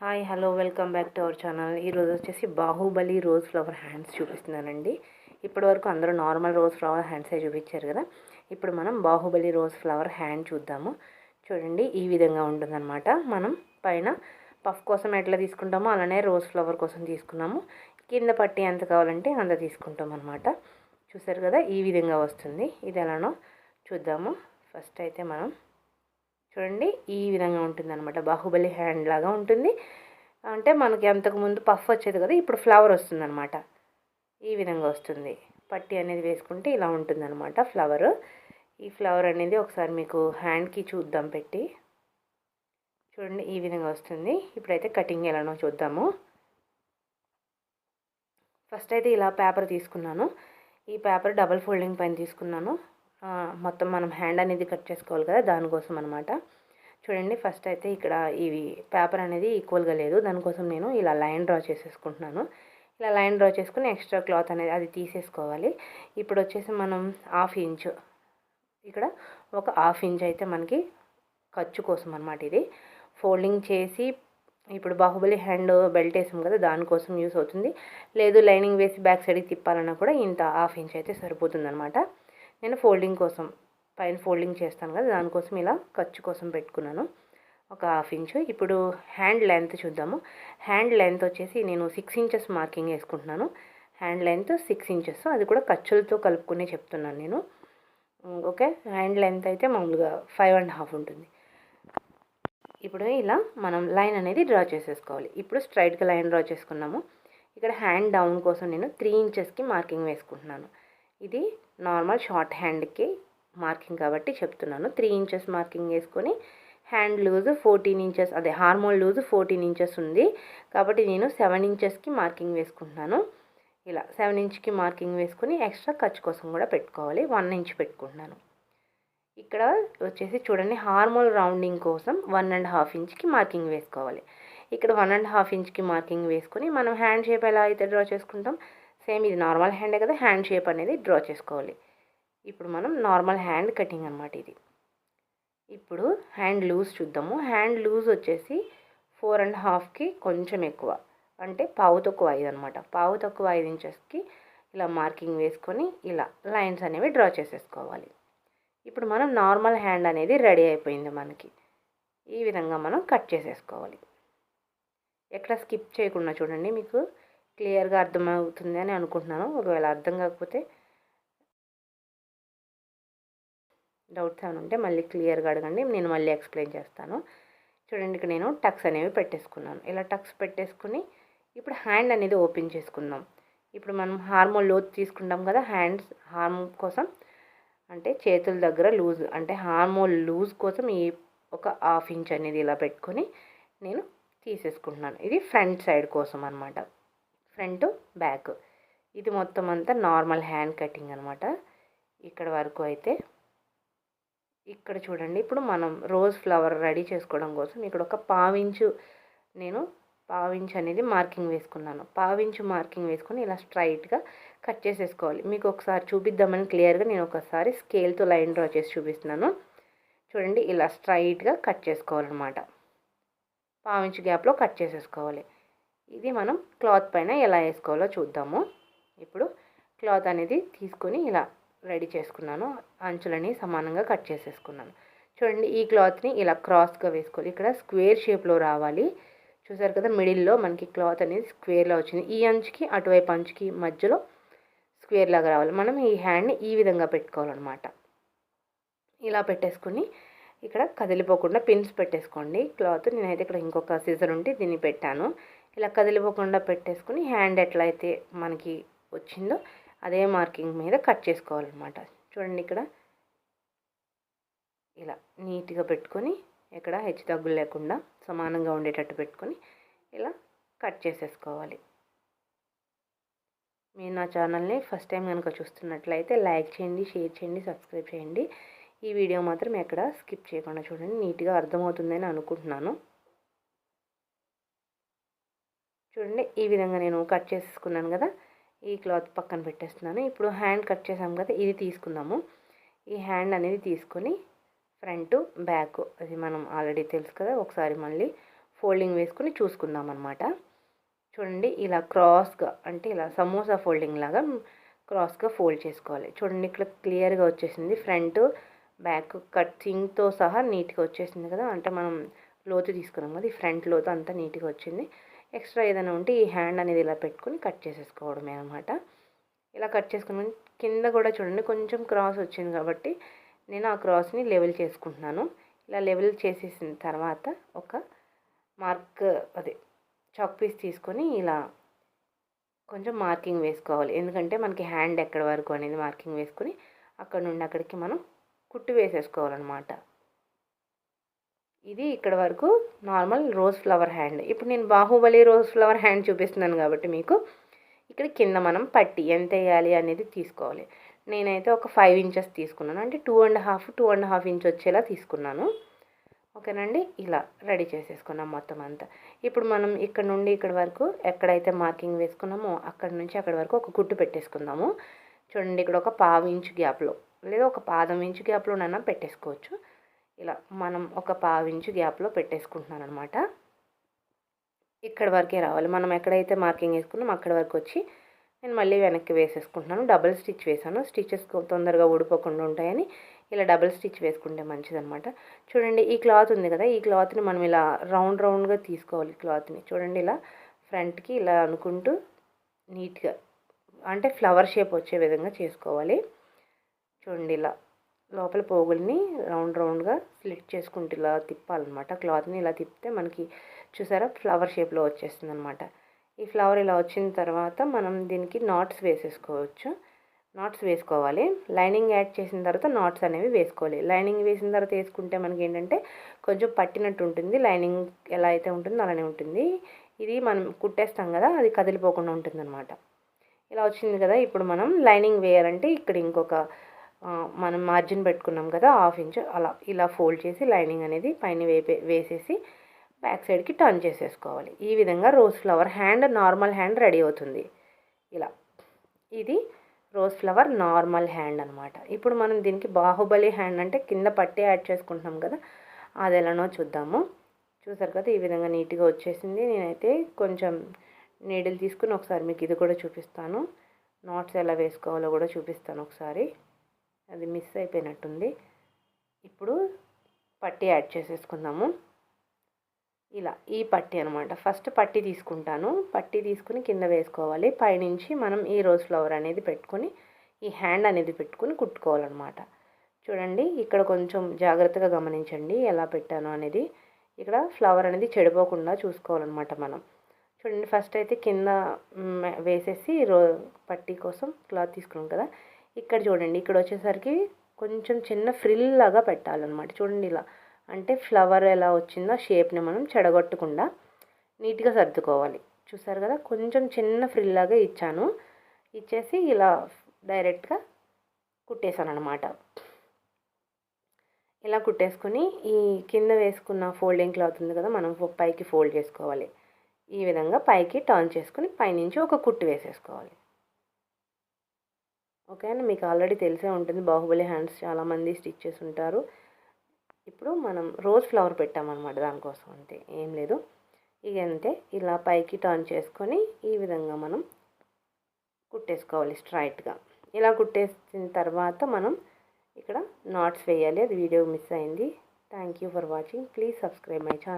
Hi hello welcome back to our channel. ఈరోజు వచ్చేసి Baahubali rose flower hands చూపిస్తున్నానండి. ఇప్పటి వరకు అందరూ నార్మల్ రోజ్ ఫ్లవర్ హ్యాండ్సే చూపించారు కదా? ఇప్పుడు మనం బాహుబలి రోజ్ ఫ్లవర్ హ్యాండ్ చూద్దాము. చూడండి ఈ విధంగా ఉంటుందన్నమాట. మనం పైన పఫ్ కోసం ఎట్లా తీసుకుంటామో అలానే రోజ్ ఫ్లవర్ కోసం తీసుకున్నాము. కింద పట్టి ఎంత కావాలంటే అంత తీసుకుంటాం అనమాట చూసారు కదా ఈ విధంగా వస్తుంది. ఇది ఎలానో చూద్దాము. ఫస్ట్ అయితే మనం చూడండి ఈ విధంగా ఉంటుంది అనమాట బాహుబలి హ్యాండ్ లాగా ఉంటుంది. అంటే మనకి అంతకుముందు పఫ్ వచ్చేది కదా ఇప్పుడు ఫ్లవర్ వస్తుంది అనమాట ఈ విధంగా వస్తుంది. పట్టి అనేది వేసుకుంటే ఇలా ఉంటుంది అనమాట ఫ్లవర్ ఈ ఫ్లవర్ అనేది ఒకసారి మీకు హ్యాండ్కి చూద్దాం పెట్టి. చూడండి ఈ విధంగా వస్తుంది. ఇప్పుడైతే కటింగ్ ఎలానో చూద్దాము. ఫస్ట్ అయితే ఇలా పేపర్ తీసుకున్నాను. ఈ పేపర్ డబల్ ఫోల్డింగ్ పైన తీసుకున్నాను. మొత్తం మనం హ్యాండ్ అనేది కట్ చేసుకోవాలి కదా దానికోసం అనమాట చూడండి ఫస్ట్ అయితే ఇక్కడ ఇవి పేపర్ అనేది ఈక్వల్గా లేదు. దానికోసం నేను ఇలా లైన్ డ్రా చేసేసుకుంటున్నాను. ఇలా లైన్ డ్రా చేసుకుని ఎక్స్ట్రా క్లాత్ అనేది అది తీసేసుకోవాలి. ఇప్పుడు వచ్చేసి మనం హాఫ్ ఇంచ్ ఇక్కడ ఒక హాఫ్ ఇంచ్ అయితే మనకి ఖర్చు కోసం అనమాట ఇది. ఫోల్డింగ్ చేసి ఇప్పుడు బాహుబలి హ్యాండ్ బెల్ట్ వేసాం కదా దానికోసం యూస్ అవుతుంది. లేదు లైనింగ్ వేసి బ్యాక్ సైడ్కి తిప్పాలన్నా కూడా ఇంత హాఫ్ ఇంచ్ అయితే సరిపోతుంది అనమాట నేను ఫోల్డింగ్ కోసం పైన ఫోల్డింగ్ చేస్తాను కదా దానికోసం ఇలా ఖర్చు కోసం పెట్టుకున్నాను. ఒక హాఫ్ ఇంచు. ఇప్పుడు హ్యాండ్ లెంత్ చూద్దాము. హ్యాండ్ లెంత్ వచ్చేసి నేను సిక్స్ ఇంచెస్ మార్కింగ్ వేసుకుంటున్నాను. Hand length six inches. అది కూడా ఖర్చులతో కలుపుకునే చెప్తున్నాను నేను. ఓకే? హ్యాండ్ లెంత్ అయితే మామూలుగా ఫైవ్ అండ్ హాఫ్ ఉంటుంది. ఇప్పుడు ఇలా మనం లైన్ అనేది డ్రా చేసేసుకోవాలి. ఇప్పుడు స్ట్రైట్గా లైన్ డ్రా చేసుకున్నాము. ఇక్కడ హ్యాండ్ డౌన్ కోసం నేను త్రీ ఇంచెస్కి మార్కింగ్ వేసుకుంటున్నాను. ఇది నార్మల్ షార్ట్ హ్యాండ్కి మార్కింగ్ కాబట్టి చెప్తున్నాను. త్రీ ఇంచెస్ మార్కింగ్ వేసుకొని హ్యాండ్ లూజ్ ఫోర్టీన్ ఇంచెస్ అదే హార్మోన్ లూజ్ ఫోర్టీన్ ఇంచెస్ ఉంది. కాబట్టి నేను సెవెన్ ఇంచెస్కి మార్కింగ్ వేసుకుంటున్నాను. ఇలా సెవెన్ ఇంచ్కి మార్కింగ్ వేసుకొని ఎక్స్ట్రా ఖర్చు కోసం కూడా పెట్టుకోవాలి. వన్ ఇంచ్ పెట్టుకుంటున్నాను. ఇక్కడ వచ్చేసి చూడండి హార్మోల్ రౌండింగ్ కోసం వన్ అండ్ హాఫ్ ఇంచ్కి మార్కింగ్ వేసుకోవాలి. ఇక్కడ వన్ అండ్ హాఫ్ ఇంచ్కి మార్కింగ్ వేసుకొని మనం హ్యాండ్ షేప్ ఎలా అయితే డ్రా చేసుకుంటాం సేమ్ ఇది నార్మల్ హ్యాండే కదా హ్యాండ్ షేప్ అనేది డ్రా చేసుకోవాలి. ఇప్పుడు మనం నార్మల్ హ్యాండ్ కటింగ్ అనమాట ఇది. ఇప్పుడు హ్యాండ్ లూజ్ చూద్దాము. హ్యాండ్ లూజ్ వచ్చేసి ఫోర్ అండ్ హాఫ్కి కొంచెం ఎక్కువ. అంటే పావు తక్కువ ఐదు అనమాట పావు తక్కువ ఐదు ఇంచెస్కి ఇలా మార్కింగ్ వేసుకొని ఇలా లైన్స్ అనేవి డ్రా చేసేసుకోవాలి. ఇప్పుడు మనం నార్మల్ హ్యాండ్ అనేది రెడీ అయిపోయింది మనకి. ఈ విధంగా మనం కట్ చేసేసుకోవాలి. ఎక్కడ స్కిప్ చేయకుండా చూడండి మీకు క్లియర్గా అర్థమవుతుంది అని అనుకుంటున్నాను. ఒకవేళ అర్థం కాకపోతే డౌట్స్ ఏమైనా ఉంటే మళ్ళీ క్లియర్గా అడగండి నేను మళ్ళీ ఎక్స్ప్లెయిన్ చేస్తాను. చూడండి ఇక్కడ నేను టక్స్ అనేవి పెట్టేసుకున్నాను. ఇలా టక్స్ పెట్టేసుకుని ఇప్పుడు హ్యాండ్ అనేది ఓపెన్ చేసుకుందాం. ఇప్పుడు మనం హార్మోన్ లోతు తీసుకుంటాం కదా హ్యాండ్స్ హార్మ్ కోసం. అంటే చేతుల దగ్గర లూజ్ అంటే హార్మోన్ లూజ్ కోసం ఈ ఒక హాఫ్ ఇంచ్ అనేది ఇలా పెట్టుకొని నేను తీసేసుకుంటున్నాను. ఇది ఫ్రంట్ సైడ్ కోసం అనమాట ఫ్రంట్ బ్యాక్. ఇది మొత్తం అంతా నార్మల్ హ్యాండ్ కటింగ్ అనమాట ఇక్కడ వరకు అయితే ఇక్కడ చూడండి. ఇప్పుడు మనం రోజ్ ఫ్లవర్ రెడీ చేసుకోవడం కోసం ఇక్కడ ఒక పావించు నేను పావించు అనేది మార్కింగ్ వేసుకున్నాను. పావించు మార్కింగ్ వేసుకొని ఇలా స్ట్రైట్గా కట్ చేసేసుకోవాలి. మీకు ఒకసారి చూపిద్దామని క్లియర్గా నేను ఒకసారి స్కేల్తో లైన్ డ్రా చేసి చూపిస్తున్నాను. చూడండి ఇలా స్ట్రైట్గా కట్ చేసుకోవాలన్నమాట. పావించు గ్యాప్లో కట్ చేసేసుకోవాలి. ఇది మనం క్లాత్ పైన ఎలా వేసుకోవాలో చూద్దాము. ఇప్పుడు క్లాత్ అనేది తీసుకొని ఇలా రెడీ చేసుకున్నాను. అంచులని సమానంగా కట్ చేసేసుకున్నాను. చూడండి ఈ క్లాత్ని ఇలా క్రాస్గా వేసుకోవాలి. ఇక్కడ స్క్వేర్ షేప్లో రావాలి. చూసారు కదా మిడిల్లో మనకి క్లాత్ అనేది స్క్వేర్లో వచ్చింది. ఈ అంచుకి అటువైపు అంచుకి మధ్యలో స్క్వేర్ లాగా రావాలి. మనం ఈ హ్యాండ్ని ఈ విధంగా పెట్టుకోవాలన్నమాట. ఇలా పెట్టేసుకుని ఇక్కడ కదిలిపోకుండా పిన్స్ పెట్టేసుకోండి. క్లాత్ నేనైతే ఇక్కడ ఇంకొక సీజర్ ఉంటే దీన్ని పెట్టాను. ఇలా కదిలిపోకుండా పెట్టేసుకుని హ్యాండ్ ఎట్లయితే మనకి వచ్చిందో అదే మార్కింగ్ మీద కట్ చేసుకోవాలన్నమాట. చూడండి ఇక్కడ. ఇలా నీట్గా పెట్టుకొని ఎక్కడ హెచ్చు తగ్గులు లేకుండా సమానంగా ఉండేటట్టు పెట్టుకొని ఇలా కట్ చేసేసుకోవాలి. మీరు నా ఛానల్ని ఫస్ట్ టైం కనుక చూస్తున్నట్లయితే లైక్ చేయండి షేర్ చేయండి సబ్స్క్రైబ్ చేయండి. ఈ వీడియో మాత్రం ఎక్కడ స్కిప్ చేయకుండా చూడండి. నీట్గా అర్థమవుతుందని అనుకుంటున్నాను. చూడండి ఈ విధంగా నేను కట్ చేసుకున్నాను కదా. ఈ క్లాత్ పక్కన పెట్టేస్తున్నాను. ఇప్పుడు హ్యాండ్ కట్ చేసాం కదా ఇది తీసుకుందాము. ఈ హ్యాండ్ అనేది తీసుకొని ఫ్రంట్ బ్యాక్ అది మనం ఆల్రెడీ తెలుసు కదా ఒకసారి మళ్ళీ ఫోల్డింగ్ వేసుకుని చూసుకుందాం అనమాట చూడండి ఇలా క్రాస్గా అంటే ఇలా సమోసా ఫోల్డింగ్ లాగా క్రాస్గా ఫోల్డ్ చేసుకోవాలి. చూడండి ఇక్కడ క్లియర్గా వచ్చేసింది. ఫ్రంట్ బ్యాక్ కట్టింగ్తో సహా నీట్గా వచ్చేసింది కదా అంటే మనం లోతు తీసుకున్నాం కదా ఈ ఫ్రంట్ లోతు అంతా నీట్గా వచ్చింది. ఎక్స్ట్రా ఏదైనా ఉంటే ఈ హ్యాండ్ అనేది ఇలా పెట్టుకుని కట్ చేసేసుకోవడమే అనమాట ఇలా కట్ చేసుకుని కింద కూడా చూడండి కొంచెం క్రాస్ వచ్చింది కాబట్టి నేను ఆ క్రాస్ని లెవెల్ చేసుకుంటున్నాను. ఇలా లెవెల్ చేసేసిన తర్వాత ఒక మార్క్ అదే చాక్ పీస్ తీసుకొని ఇలా కొంచెం మార్కింగ్ వేసుకోవాలి. ఎందుకంటే మనకి హ్యాండ్ ఎక్కడ వరకు అనేది మార్కింగ్ వేసుకొని అక్కడ నుండి అక్కడికి మనం కుట్టు వేసేసుకోవాలన్నమాట. ఇది ఇక్కడ వరకు నార్మల్ రోజ్ ఫ్లవర్ హ్యాండ్. ఇప్పుడు నేను బాహుబలి రోజ్ ఫ్లవర్ హ్యాండ్ చూపిస్తున్నాను కాబట్టి మీకు. ఇక్కడ కింద మనం పట్టి ఎంత వేయాలి అనేది తీసుకోవాలి. నేనైతే ఒక ఫైవ్ ఇంచెస్ తీసుకున్నాను. అంటే two and half two and half inch వచ్చేలా తీసుకున్నాను. ఓకేనండి? ఇలా రెడీ చేసేసుకున్నాం మొత్తం అంతా. ఇప్పుడు మనం ఇక్కడ నుండి ఇక్కడ వరకు ఎక్కడైతే మార్కింగ్ వేసుకున్నామో అక్కడ నుంచి అక్కడ వరకు ఒక గుట్టు పెట్టేసుకుందాము. చూడండి ఇక్కడ ఒక పావు ఇంచు గ్యాప్లో లేదా ఒక పాదం ఇంచు గ్యాప్లోనైనా పెట్టేసుకోవచ్చు. ఇలా మనం ఒక పావు ఇంచు గ్యాప్లో పెట్టేసుకుంటున్నాను అనమాట ఇక్కడ వరకే రావాలి. మనం ఎక్కడైతే మార్కింగ్ వేసుకున్నాం అక్కడ వరకు వచ్చి నేను మళ్ళీ వెనక్కి వేసేసుకుంటున్నాను. డబుల్ స్టిచ్ వేసాను స్టిచెస్ తొందరగా ఊడిపోకుండా ఉంటాయని ఇలా డబుల్ స్టిచ్ వేసుకుంటే మంచిదనమాట చూడండి ఈ క్లాత్ ఉంది కదా ఈ క్లాత్ని మనం ఇలా రౌండ్ రౌండ్గా తీసుకోవాలి క్లాత్ని. చూడండి ఇలా ఫ్రంట్కి ఇలా అనుకుంటూ నీట్గా అంటే ఫ్లవర్ షేప్ వచ్చే విధంగా చేసుకోవాలి. చూడండి ఇలా లోపల పోగుల్ని రౌండ్ రౌండ్గా స్లిట్ చేసుకుంటూ ఇలా తిప్పాలన్నమాట. క్లాత్ని ఇలా తిప్పితే మనకి చూసారా ఫ్లవర్ షేప్లో వచ్చేస్తుంది అనమాట ఈ ఫ్లవర్ ఇలా వచ్చిన తర్వాత మనం దీనికి నాట్స్ వేసేసుకోవచ్చు. నాట్స్ వేసుకోవాలి. లైనింగ్ యాడ్ చేసిన తర్వాత నాట్స్ అనేవి వేసుకోవాలి. లైనింగ్ వేసిన తర్వాత వేసుకుంటే మనకి ఏంటంటే కొంచెం పట్టినట్టు ఉంటుంది. లైనింగ్ ఎలా అయితే ఉంటుందో అలానే ఉంటుంది. ఇది మనం కుట్టేస్తాం కదా అది కదిలిపోకుండా ఉంటుంది అనమాట ఇలా వచ్చింది కదా ఇప్పుడు మనం లైనింగ్ వేయాలంటే ఇక్కడ ఇంకొక మనం మార్జిన్ పెట్టుకున్నాం కదా హాఫ్ ఇంచ్ అలా ఇలా ఫోల్డ్ చేసి లైనింగ్ అనేది పైన వేపే వేసేసి బ్యాక్ సైడ్కి టర్న్ చేసేసుకోవాలి. ఈ విధంగా rose flower hand normal hand ready అవుతుంది. ఇలా. ఇది రోజ్ ఫ్లవర్ నార్మల్ హ్యాండ్ అనమాట ఇప్పుడు మనం దీనికి బాహుబలి హ్యాండ్ అంటే కింద పట్టి యాడ్ చేసుకుంటున్నాం కదా అది ఎలానో చూద్దాము. చూసారు కదా ఈ విధంగా నీట్గా వచ్చేసింది. నేనైతే కొంచెం నీడిల్ తీసుకుని ఒకసారి మీకు ఇది కూడా చూపిస్తాను. నాట్స్ ఎలా వేసుకోవాలో కూడా చూపిస్తాను ఒకసారి. అది మిస్ అయిపోయినట్టుంది. ఇప్పుడు పట్టి యాడ్ చేసేసుకుందాము. ఇలా ఈ పట్టి అనమాట. ఫస్ట్ పట్టి తీసుకుంటాను. పట్టి తీసుకుని కింద వేసుకోవాలి. పైనుంచి మనం ఈ రోజ్ ఫ్లవర్ అనేది పెట్టుకొని ఈ హ్యాండ్ అనేది పెట్టుకుని కుట్టుకోవాలన్నమాట. చూడండి ఇక్కడ కొంచెం జాగ్రత్తగా గమనించండి. ఎలా పెట్టాను అనేది. ఇక్కడ ఫ్లవర్ అనేది చెడిపోకుండా చూసుకోవాలన్నమాట మనం. చూడండి ఫస్ట్ అయితే కింద వేసేసి రో పట్టీ కోసం క్లాత్ తీసుకున్నాం కదా. ఇక్కడ చూడండి ఇక్కడ వచ్చేసరికి కొంచెం చిన్న ఫ్రిల్ లాగా పెట్టాలన్నమాట. చూడండి ఇలా. అంటే ఫ్లవర్ ఎలా వచ్చిందో షేప్ని మనం చెడగొట్టకుండా నీట్గా సర్దుకోవాలి. చూసారు కదా? కొంచెం చిన్న ఫ్రిల్ లాగా ఇచ్చాను. ఇచ్చేసి ఇలా డైరెక్ట్గా కుట్టేశాను అనమాట ఇలా కుట్టేసుకొని ఈ కింద వేసుకున్న ఫోల్డింగ్ క్లాత్ ఉంది కదా? మనం పైకి ఫోల్డ్ చేసుకోవాలి. ఈ విధంగా పైకి టర్న్ చేసుకుని పైనుంచి ఒక కుట్టు వేసేసుకోవాలి. ఓకే అండి మీకు ఆల్రెడీ తెలిసే ఉంటుంది. బాహుబలి హ్యాండ్స్ చాలామంది స్టిచ్ చేసి ఉంటారు ఇప్పుడు మనం రోజ్ ఫ్లవర్ పెట్టామన్నమాట దానికోసం అంతే ఏం లేదు. ఇక అంతే ఇలా పైకి టర్న్ చేసుకొని ఈ విధంగా మనం కుట్టేసుకోవాలి స్ట్రైట్గా. ఇలా కుట్టేసిన తర్వాత మనం ఇక్కడ నాట్స్ వేయాలి. అది వీడియో మిస్ అయింది. Thank you for watching please subscribe my channel